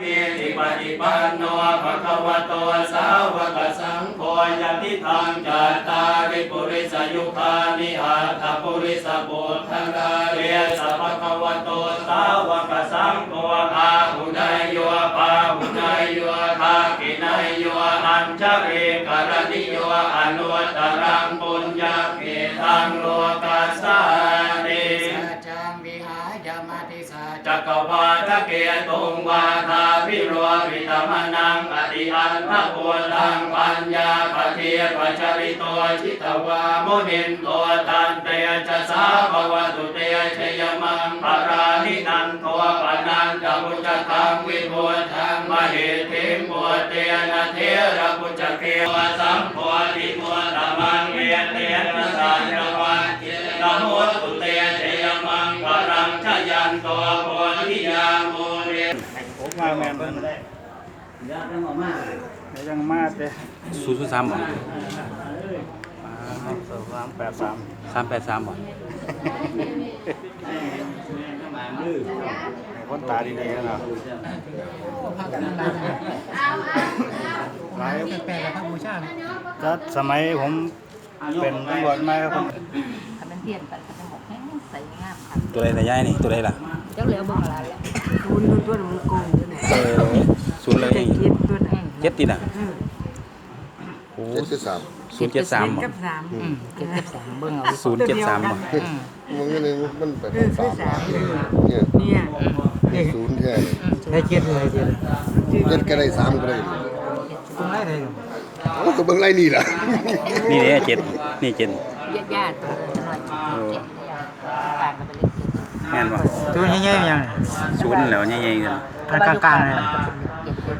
มีติปฏิปันโนภะคะวะโตสาวกสังโฆยะติทางจัตตาริปุริสยุคานิอัตถปุริสปุถทงาเรสัพพะคะวะโตสาวกสังโฆอาหุนายโยปาหุนายโยภากินายโยอัญชเรกรณิโยอนุตตรังปุญญาเกตังโลกัสสานิสัจจังวิหา ยามาติสัจจักวาทเกตุงวาทาวิโรวิตมนังอติอันทะโพตังปัญญาปเทียปจริโตชิตวามุนินโตตันเตจะสาภวตุเตชยมังปรานินันโทปนันจะมุจตังวิโพธังมเหติมโพเตนะเทระปุจเกวะสัมโพธิโมตมังเวเตนะสานะวันนะโม ยาโมเรผมมาแม่นเดี๋ยวยังมาเด้ศูนย์ศูนย์สามบ่สามแปดสามสามแปดสามบ่คนตาดีๆนะครับพากันนั่งหลายแปลกๆกับพระบูชาก็สมัยผมเป็นตำรวจมาครับผมถ้ามันเปลี่ยนไปก็จะหมกแห้งใส่งามค่ะตัวใดละยายนี่ตัวใดล่ะเจ้าเหลือเบิ่งอะไรแล้วศูนย์ตัวนั้นมันโกงอยู่ไหนเออศูนย์เลยเจ็ดเจ็ดตัวนั้นเจ็ดติดอะอืมโอ้เจ็ดสิบสามศูนย์เจ็ดสามเจ็ดบ่กับสามอืมเจ็ดสิบสามเบิ่งเอาศูนย์เจ็ดสามบ่อืมมันก็เลยมันเป็นเออสาคือมสามเลยเนี่ยเนี่ยเนี่ยศูนย์แค่นี้ใช้เจ็ดเลยเจ็ดเจ็ดก็ได้สามก็ได้ตรงไหนเลยโอ้ก็เบิ่งไรนี่ล่ะนี่เนี่ยเจ็ดนี่เจ็ดญาติญาติตัวเลยหน่อยเจ็ดปากกันไปเลยแม่นบ่ ตัวใหญ่ๆยังศูนย์แล้วใหญ่ๆกันกลางๆเลยเจ็ด